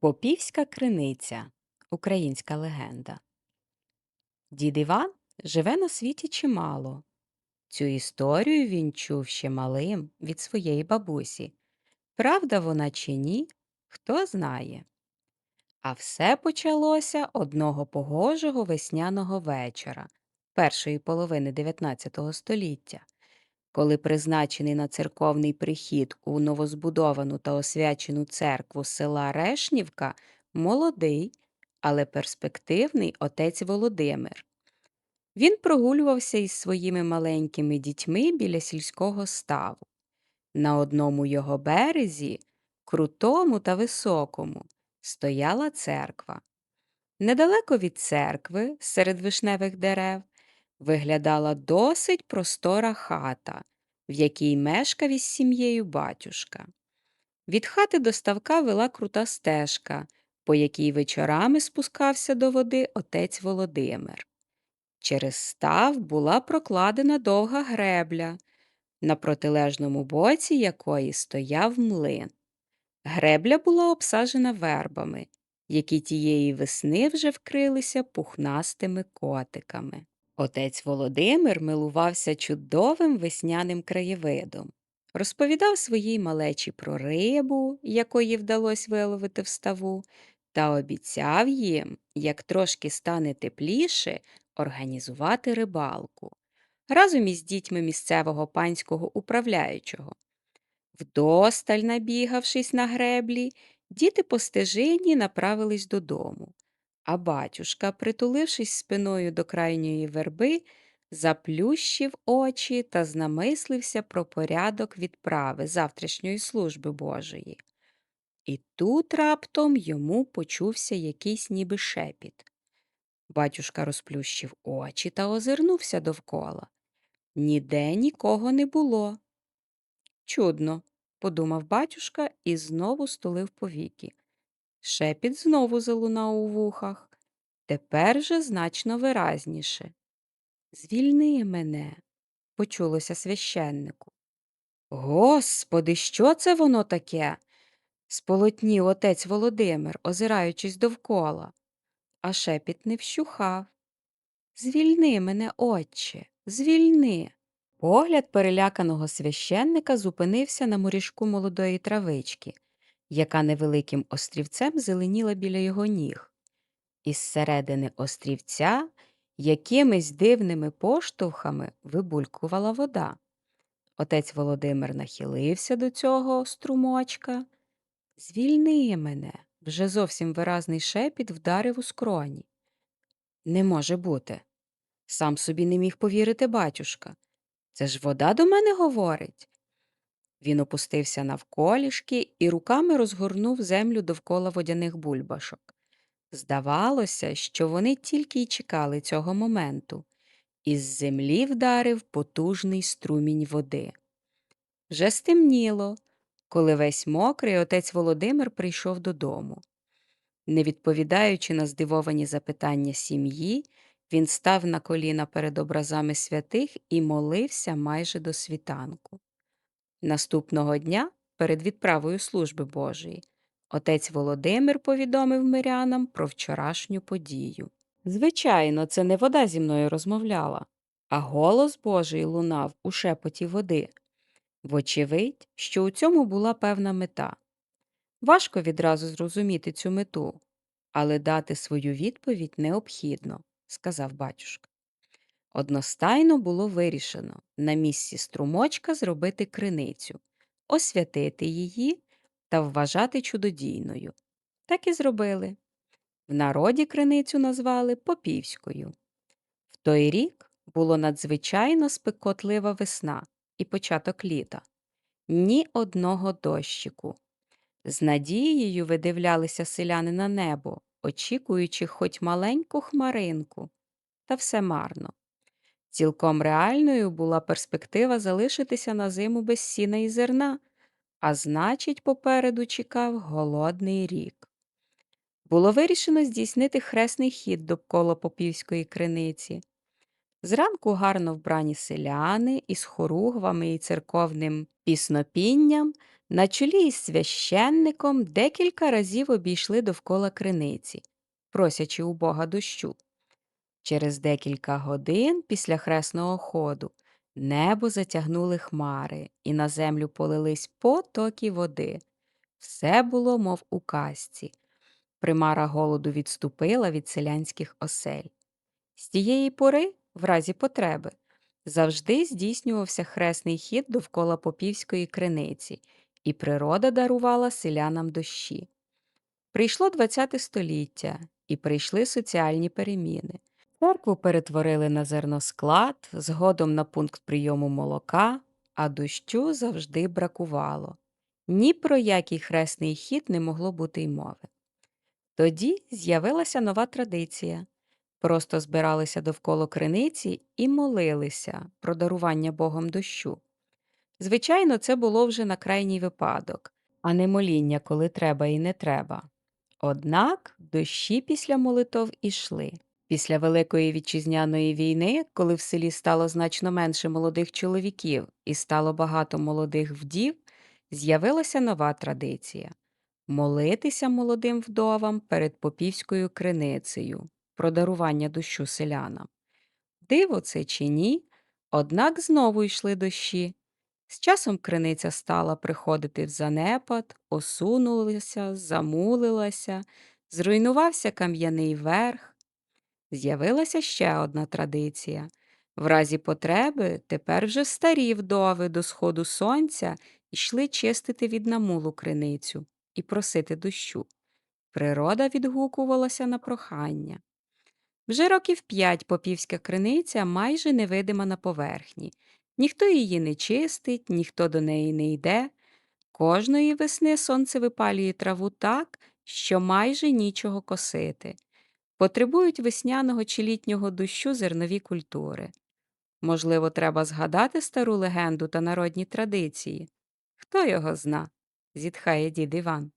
Попівська криниця українська легенда. Дід Іван живе на світі чимало. Цю історію він чув ще малим від своєї бабусі. Правда вона чи ні, хто знає. А все почалося одного погожого весняного вечора, першої половини XIX століття, коли призначений на церковний прихід у новозбудовану та освячену церкву села Решнівка молодий, але перспективний отець Володимир. Він прогулювався із своїми маленькими дітьми біля сільського ставу. На одному його березі, крутому та високому, стояла церква. Недалеко від церкви, серед вишневих дерев, виглядала досить простора хата, в якій мешкав із сім'єю батюшка. Від хати до ставка вела крута стежка, по якій вечорами спускався до води отець Володимир. Через став була прокладена довга гребля, на протилежному боці якої стояв млин. Гребля була обсаджена вербами, які тієї весни вже вкрилися пухнастими котиками. Отець Володимир милувався чудовим весняним краєвидом, розповідав своїй малечі про рибу, якої вдалося виловити в ставу, та обіцяв їм, як трошки стане тепліше, організувати рибалку. Разом із дітьми місцевого панського управляючого. Вдосталь набігавшись на греблі, діти по стежині направились додому, а батюшка, притулившись спиною до крайньої верби, заплющив очі та знамислився про порядок відправи завтрашньої служби Божої. І тут раптом йому почувся якийсь ніби шепіт. Батюшка розплющив очі та озирнувся довкола. Ніде нікого не було. Чудно, подумав батюшка і знову стулив повіки. Шепіт знову залунав у вухах, тепер же значно виразніше. Звільни мене, почулося священнику. Господи, що це воно таке? сполотнів отець Володимир, озираючись довкола, а шепіт не вщухав. Звільни мене, отче, звільни. Погляд переляканого священника зупинився на моріжку молодої травички, яка невеликим острівцем зеленіла біля його ніг. Із середини острівця якимись дивними поштовхами вибулькувала вода. Отець Володимир нахилився до цього струмочка. Звільни мене, вже зовсім виразний шепіт вдарив у скроні. Не може бути. Сам собі не міг повірити батюшка. Це ж вода до мене говорить. Він опустився навколішки і руками розгорнув землю довкола водяних бульбашок. Здавалося, що вони тільки й чекали цього моменту. Із землі вдарив потужний струмінь води. Вже стемніло, коли весь мокрий отець Володимир прийшов додому. Не відповідаючи на здивовані запитання сім'ї, він став на коліна перед образами святих і молився майже до світанку. Наступного дня, перед відправою служби Божої, отець Володимир повідомив мирянам про вчорашню подію. Звичайно, це не вода зі мною розмовляла, а голос Божий лунав у шепоті води. Вочевидь, що у цьому була певна мета. Важко відразу зрозуміти цю мету, але дати свою відповідь необхідно сказав батюшка. Одностайно було вирішено на місці струмочка зробити криницю, освятити її та вважати чудодійною. Так і зробили. В народі криницю назвали Попівською. В той рік було надзвичайно спекотлива весна і початок літа, ні одного дощику. З надією видивлялися селяни на небо, очікуючи хоч маленьку хмаринку, та все марно. Цілком реальною була перспектива залишитися на зиму без сіна і зерна, а значить, попереду чекав голодний рік. Було вирішено здійснити хресний хід довкола попівської криниці. Зранку гарно вбрані селяни із хоругвами і церковним піснопінням На чолі із священником декілька разів обійшли довкола криниці, просячи у Бога дощу. Через декілька годин після хресного ходу небо затягнули хмари, і на землю полились потоки води. Все було, мов у казці. Примара голоду відступила від селянських осель. З тієї пори, в разі потреби, завжди здійснювався хресний хід довкола попівської криниці, і природа дарувала селянам дощі. Прийшло ХХ століття, і прийшли соціальні переміни. Церкву перетворили на зерносклад, згодом на пункт прийому молока, а дощу завжди бракувало. Ні про який хресний хід не могло бути й мови. Тоді з'явилася нова традиція. Просто збиралися довкола криниці і молилися про дарування Богом дощу. Звичайно, це було вже на крайній випадок, а не моління, коли треба і не треба. Однак дощі після молитов ішли. Після Великої вітчизняної війни, коли в селі стало значно менше молодих чоловіків і стало багато молодих вдів, з'явилася нова традиція молитися молодим вдовам перед попівською криницею про дарування дощу селянам. Диво це чи ні, однак знову йшли дощі. З часом криниця стала приходити в занепад, осунулася, замулилася, зруйнувався кам'яний верх. З'явилася ще одна традиція. В разі потреби тепер вже старі вдови до сходу сонця йшли чистити від намулу криницю і просити дощу. Природа відгукувалася на прохання. Вже років п'ять попівська криниця майже невидима на поверхні. Ніхто її не чистить, ніхто до неї не йде. Кожної весни сонце випалює траву так, що майже нічого косити. Потребують весняного чи літнього дощу зернові культури. Можливо, треба згадати стару легенду та народні традиції. Хто його зна? зітхає дід Іван.